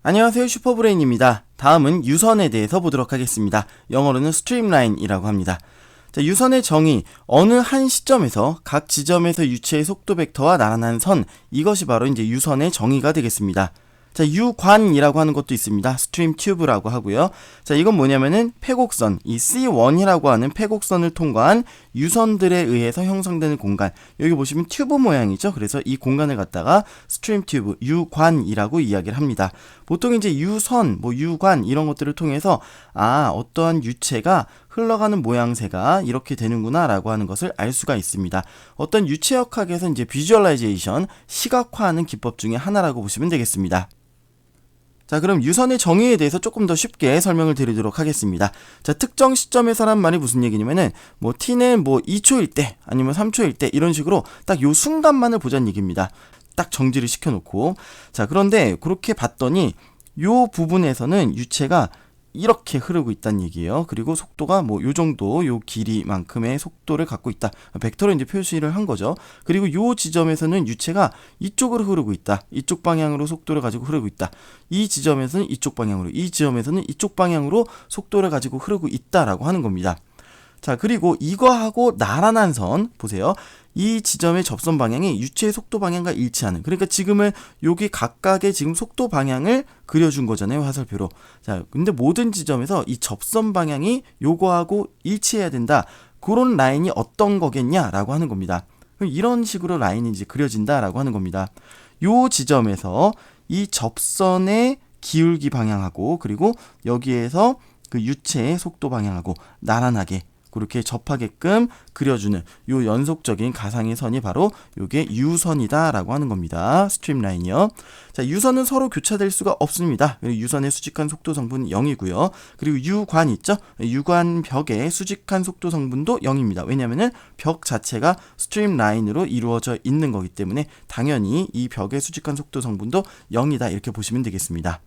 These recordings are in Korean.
안녕하세요 슈퍼브레인입니다. 다음은 유선에 대해서 보도록 하겠습니다. 영어로는 스트림라인이라고 합니다. 자, 유선의 정의, 어느 한 시점에서 각 지점에서 유체의 속도 벡터와 나란한 선, 이것이 바로 이제 유선의 정의가 되겠습니다. 자, 유관이라고 하는 것도 있습니다. 스트림 튜브라고 하고요. 자, 이건 뭐냐면은 폐곡선, 이 C1이라고 하는 폐곡선을 통과한 유선들에 의해서 형성되는 공간. 여기 보시면 튜브 모양이죠. 그래서 이 공간을 갖다가 스트림 튜브, 유관이라고 이야기를 합니다. 보통 이제 유선, 뭐 유관 이런 것들을 통해서 아, 어떠한 유체가 흘러가는 모양새가 이렇게 되는구나 라고 하는 것을 알 수가 있습니다. 어떤 유체역학에서 이제 비주얼라이제이션, 시각화하는 기법 중에 하나라고 보시면 되겠습니다. 자, 그럼 유선의 정의에 대해서 조금 더 쉽게 설명을 드리도록 하겠습니다. 자, 특정 시점에서란 말이 무슨 얘기냐면은 뭐 t는 뭐 2초일 때 아니면 3초일 때 이런 식으로 딱 요 순간만을 보자는 얘기입니다. 딱 정지를 시켜 놓고. 자, 그런데 그렇게 봤더니 요 부분에서는 유체가 이렇게 흐르고 있다는 얘기예요. 그리고 속도가 뭐 요 정도 요 길이만큼의 속도를 갖고 있다. 벡터로 이제 표시를 한 거죠. 그리고 요 지점에서는 유체가 이쪽으로 흐르고 있다. 이쪽 방향으로 속도를 가지고 흐르고 있다. 이 지점에서는 이쪽 방향으로, 이 지점에서는 이쪽 방향으로 속도를 가지고 흐르고 있다라고 하는 겁니다. 자, 그리고 이거하고 나란한 선 보세요. 이 지점의 접선 방향이 유체의 속도 방향과 일치하는. 그러니까 지금은 여기 각각의 지금 속도 방향을 그려준 거잖아요, 화살표로. 자, 근데 모든 지점에서 이 접선 방향이 요거하고 일치해야 된다. 그런 라인이 어떤 거겠냐라고 하는 겁니다. 이런 식으로 라인이 이제 그려진다라고 하는 겁니다. 요 지점에서 이 접선의 기울기 방향하고 그리고 여기에서 그 유체의 속도 방향하고 나란하게 그렇게 접하게끔 그려주는 요 연속적인 가상의 선이 바로 요게 유선이다라고 하는 겁니다. 스트림라인이요. 자, 유선은 서로 교차될 수가 없습니다. 유선의 수직한 속도 성분은 0이고요. 그리고 유관 있죠? 유관 벽의 수직한 속도 성분도 0입니다. 왜냐면은 벽 자체가 스트림라인으로 이루어져 있는 거기 때문에 당연히 이 벽의 수직한 속도 성분도 0이다 이렇게 보시면 되겠습니다.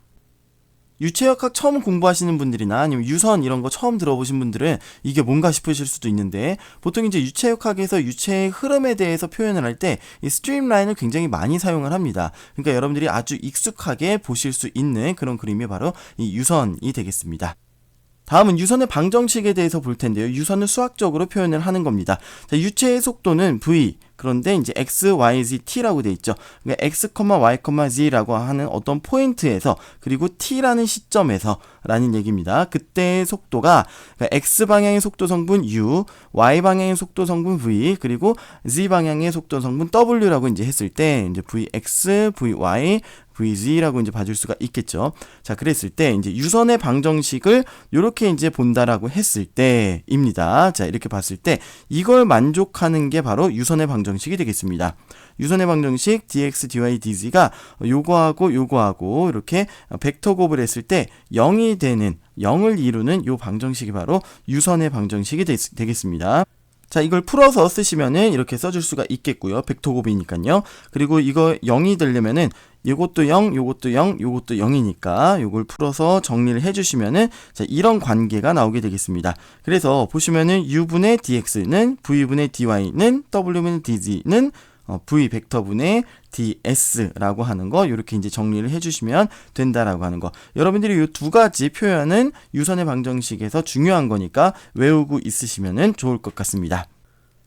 유체역학 처음 공부하시는 분들이나 아니면 유선 이런 거 처음 들어보신 분들은 이게 뭔가 싶으실 수도 있는데 보통 이제 유체역학에서 유체의 흐름에 대해서 표현을 할 때 이 스트림라인을 굉장히 많이 사용을 합니다. 그러니까 여러분들이 아주 익숙하게 보실 수 있는 그런 그림이 바로 이 유선이 되겠습니다. 다음은 유선의 방정식에 대해서 볼 텐데요. 유선을 수학적으로 표현을 하는 겁니다. 자, 유체의 속도는 v 그런데 이제 x, y, z, t라고 돼 있죠. 그러니까 x, y, z라고 하는 어떤 포인트에서 그리고 t라는 시점에서 라는 얘기입니다. 그때의 속도가 그러니까 x 방향의 속도 성분 u, y 방향의 속도 성분 v 그리고 z 방향의 속도 성분 w라고 이제 했을 때 이제 vx, vy VZ라고 이제 봐줄 수가 있겠죠. 자, 그랬을 때 이제 유선의 방정식을 이렇게 이제 본다라고 했을 때입니다. 자, 이렇게 봤을 때 이걸 만족하는 게 바로 유선의 방정식이 되겠습니다. 유선의 방정식 dx, dy, dz가 요거하고 요거하고 이렇게 벡터 곱을 했을 때 0이 되는 0을 이루는 요 방정식이 바로 유선의 방정식이 되, 되겠습니다. 자, 이걸 풀어서 쓰시면은 이렇게 써줄 수가 있겠고요. 벡터곱이니까요. 그리고 이거 0이 되려면은 이것도 0, 요것도 0, 요것도 0이니까 요걸 풀어서 정리를 해주시면은 자, 이런 관계가 나오게 되겠습니다. 그래서 보시면은 u분의 dx는 v분의 dy는 w분의 dz는 어, v 벡터분의 ds라고 하는 거 이렇게 이제 정리를 해주시면 된다라고 하는 거. 여러분들이 이 두 가지 표현은 유선의 방정식에서 중요한 거니까 외우고 있으시면은 좋을 것 같습니다.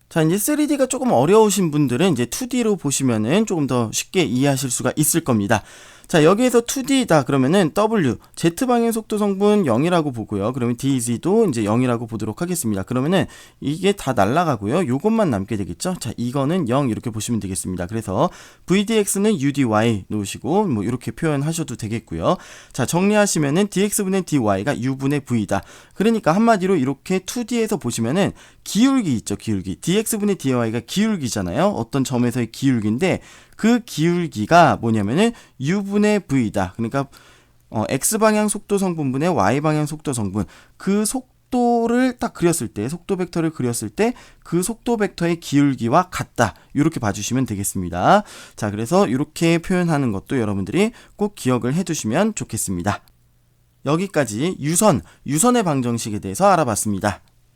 자, 이제 3D가 조금 어려우신 분들은 이제 2D로 보시면은 조금 더 쉽게 이해하실 수가 있을 겁니다. 자, 여기에서 2D다 그러면은 W, Z방향 속도 성분 0이라고 보고요. 그러면 DZ도 이제 0이라고 보도록 하겠습니다. 그러면은 이게 다 날라가고요. 요것만 남게 되겠죠. 자, 이거는 0 이렇게 보시면 되겠습니다. 그래서 VDX는 UDY 놓으시고 뭐 이렇게 표현하셔도 되겠고요. 자, 정리하시면은 DX분의 DY가 U분의 V다. 그러니까 한마디로 이렇게 2D에서 보시면은 기울기 있죠, 기울기. DX분의 DY가 기울기잖아요. 어떤 점에서의 기울기인데 그 기울기가 뭐냐면은 u분의 v다. 그러니까 어, x 방향 속도 성분분의 y 방향 속도 성분 그 속도를 딱 그렸을 때 속도 벡터를 그렸을 때 그 속도 벡터의 기울기와 같다. 이렇게 봐주시면 되겠습니다. 자, 그래서 이렇게 표현하는 것도 여러분들이 꼭 기억을 해두시면 좋겠습니다. 여기까지 유선, 유선의 방정식에 대해서 알아봤습니다.